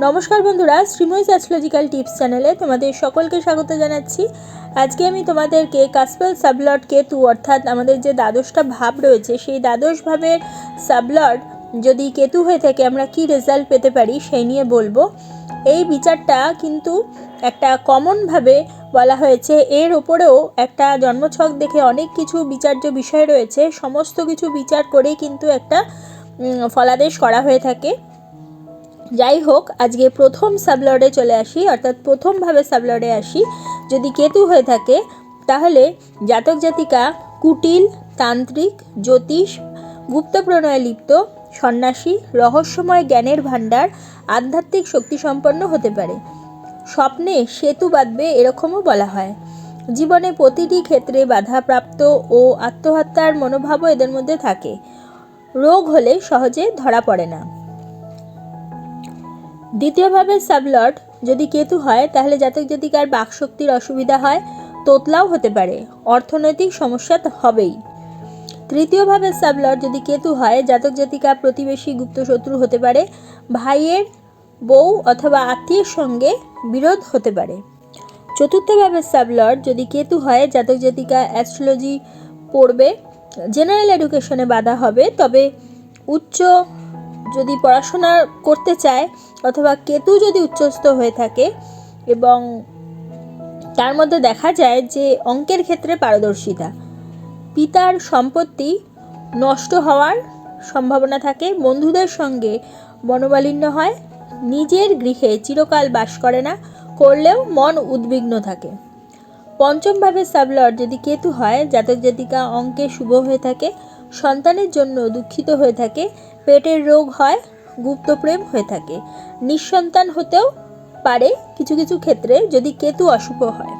নমস্কার বন্ধুরা, Sreemoyee astrological tips চ্যানেলে তোমাদের সকলকে স্বাগত জানাচ্ছি। আজকে আমি তোমাদেরকে কাসপেল সাবলট কেতু অর্থাৎ আমাদের যে দ্বাদশটা ভাব রয়েছে, সেই দ্বাদশ ভাবের সাবলট যদি কেতু হয়ে থাকে, আমরা কি রেজাল্ট পেতে পারি সেই নিয়ে বলব। এই বিচারটা কিন্তু একটা কমনভাবে বলা হয়েছে। এর ওপরেও একটা জন্মছক দেখে অনেক কিছু বিচার্য বিষয় রয়েছে। সমস্ত কিছু বিচার করেই কিন্তু একটা ফলাদেশ করা হয়ে থাকে। যাই হোক আজকে প্রথম সাবলর্ডে চলে আসি, অর্থাৎ প্রথমভাবে সাবলর্ডে আসি। যদি কেতু হয়ে থাকে, তাহলে জাতক জাতিকা কুটিল, তান্ত্রিক, জ্যোতিষ, গুপ্ত প্রণয়ে লিপ্ত, সন্ন্যাসী, রহস্যময় জ্ঞানের ভাণ্ডার, আধ্যাত্মিক শক্তি সম্পন্ন হতে পারে। স্বপ্নে সেতু বাঁধবে এরকমও বলা হয়। জীবনে প্রতিটি ক্ষেত্রে বাধাপ্রাপ্ত ও আত্মহত্যার মনোভাবও এদের মধ্যে থাকে। রোগ হলে সহজে ধরা পড়ে না। দ্বিতীয়ভাবে, সাবলট, যদি কেতু হয়, তাহলে জাতক জাতিকার বাকশক্তির অসুবিধা হয়, তোতলাও হতে পারে, অর্থনৈতিক সমস্যা হবেই। তৃতীয়ভাবে, সাবলট, যদি কেতু হয়, জাতক জাতিকা প্রতিবেশী গুপ্ত শত্রু হতে পারে, ভাইয়ের বউ অথবা আত্মীয়ের সঙ্গে বিরোধ হতে পারে। চতুর্থভাবে, সাবলট, যদি কেতু হয়, জাতক জাতিকা অ্যাস্ট্রোলজি পড়বে, জেনারেল এডুকেশনে বাধা হবে, তবে উচ্চ যদি পড়াশোনা করতে চায় অথবা কেতু যদি উচ্চস্থ হয়ে থাকে এবং তার মধ্যে দেখা যায় যে অঙ্কের ক্ষেত্রে পারদর্শিতা। পিতার সম্পত্তি নষ্ট হওয়ার সম্ভাবনা থাকে, বন্ধুদের সঙ্গে বনমালিন্য হয়, নিজের গৃহে চিরকাল বাস করে না, করলেও মন উদ্বিগ্ন থাকে। পঞ্চমভাবে সাবলট যদি কেতু হয়, জাতক জাতিকা অঙ্কে শুভ হয়ে থাকে সন্তানের জন্য দুঃখিত হয়ে থাকে, পেটের রোগ হয় গুপ্ত প্রেম হয়ে থাকে। নিঃসন্তান হতেও পারে কিছু কিছু ক্ষেত্রে যদি কেতু অশুভ হয়।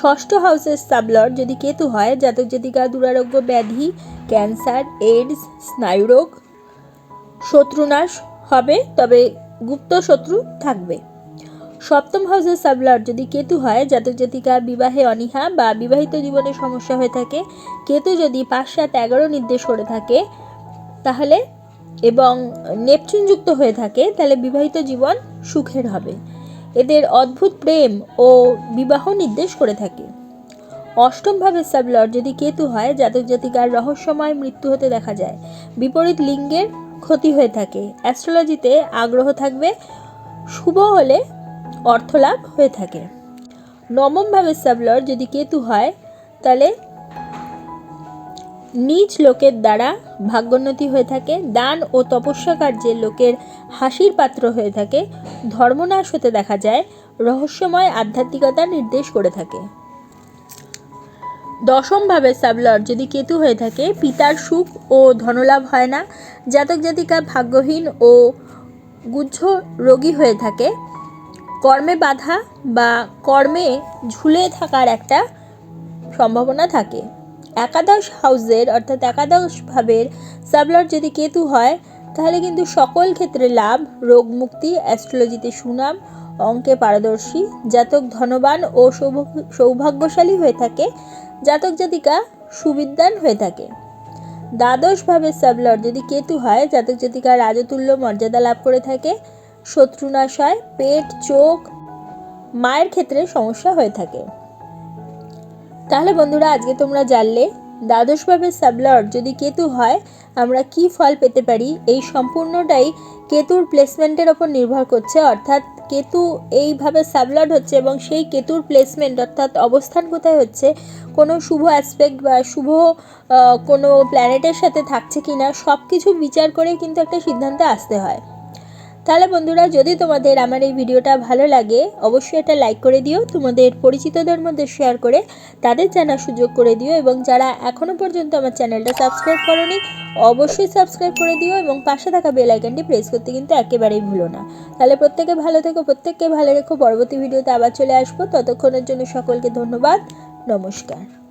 ষষ্ঠ হাউসের সাবলট যদি কেতু হয়, জাতক জাতিকা, দুরারোগ্য ব্যাধি, ক্যান্সার এইডস স্নায়ুরোগ, শত্রুনাশ হবে, তবে গুপ্ত শত্রু থাকবে। সপ্তম হাউসের সাবলট যদি কেতু হয়, জাতক জাতিকা বিবাহে অনীহা বা বিবাহিত জীবনে সমস্যা হয়ে থাকে, কেতু যদি পাঁচ সাত এগারো নির্দেশ করে থাকে, তাহলে এবং নেপচুনযুক্ত হয়ে থাকে, তাহলে বিবাহিত জীবন সুখের হবে। এদের অদ্ভুত প্রেম ও বিবাহ নির্দেশ করে থাকে। অষ্টমভাবে সাবলট যদি কেতু হয়, জাতক জাতিকার রহস্যময় মৃত্যু হতে দেখা যায়। বিপরীত লিঙ্গের ক্ষতি হয়ে থাকে। অ্যাস্ট্রোলজিতে আগ্রহ থাকবে, শুভ হলে অর্থলাভ হয়ে থাকে। নবমভাবে সাবলট যদি কেতু হয়, তাহলে নিজ লোকের দ্বারা ভাগ্যোন্নতি হয়ে থাকে, দান ও তপস্যা কার্যে লোকের হাসির পাত্র হয়ে থাকে, ধর্মনাশ হতে দেখা যায়, রহস্যময় আধ্যাত্মিকতা নির্দেশ করে থাকে। দশমভাবে সাবলট যদি কেতু হয়ে থাকে, পিতার সুখ ও ধনলাভ হয় না জাতক জাতিকা ভাগ্যহীন ও গুজ্জ রোগী হয়ে থাকে কর্মে বাধা বা কর্মে ঝুলে থাকার একটা সম্ভাবনা থাকে। একাদশ হাউসের অর্থাৎ একাদশ ভাবের সাবলট যদি কেতু হয়, তাহলে কিন্তু সকল ক্ষেত্রে লাভ, রোগ মুক্তি, অ্যাস্ট্রোলজিতে সুনাম, অঙ্কে পারদর্শী, জাতক ধনবান ও সৌভাগ্যশালী হয়ে থাকে, জাতক জাতিকা সুবিদ্যান হয়ে থাকে। দ্বাদশ ভাবের সাবলট যদি কেতু হয়, জাতক জাতিকা রাজতুল্য মর্যাদা লাভ করে থাকে শত্রুনাশ হয় পেট, চোখ, মায়ের ক্ষেত্রে সমস্যা হয়ে থাকে। তাহলে বন্ধুরা, আজকে তোমরা জানলে, দ্বাদশভাবে সাবলট যদি কেতু হয়, আমরা কি ফল পেতে পারি? এই সম্পূর্ণটাই কেতুর প্লেসমেন্টের ওপর নির্ভর করছে। অর্থাৎ কেতু এইভাবে সাবলট হচ্ছে এবং সেই কেতুর প্লেসমেন্ট অর্থাৎ অবস্থান কোথায় হচ্ছে, কোনো শুভ অ্যাসপেক্ট বা শুভ কোনো প্ল্যানেটের সাথে থাকছে কি না সব কিছু বিচার করে কিন্তু একটা সিদ্ধান্তে আসতে হয়। তাহলে বন্ধুরা, যদি তোমাদের আমার এই ভিডিওটা ভালো লাগে, অবশ্যই এটা লাইক করে দিও। তোমাদের পরিচিতদের মধ্যে শেয়ার করে তাদের জানার সুযোগ করে দিও এবং যারা এখনও পর্যন্ত আমার চ্যানেলটা সাবস্ক্রাইব করনি, অবশ্যই সাবস্ক্রাইব করে দিও এবং পাশে থাকা বেল আইকনটি প্রেস করতে কিন্তু একেবারেই ভুলো না। তাহলে প্রত্যেকে ভালো থেকো, প্রত্যেককে ভালো রেখো। পরবর্তী ভিডিওতে আবার চলে আসব। ততক্ষণের জন্য সকলকে ধন্যবাদ। নমস্কার।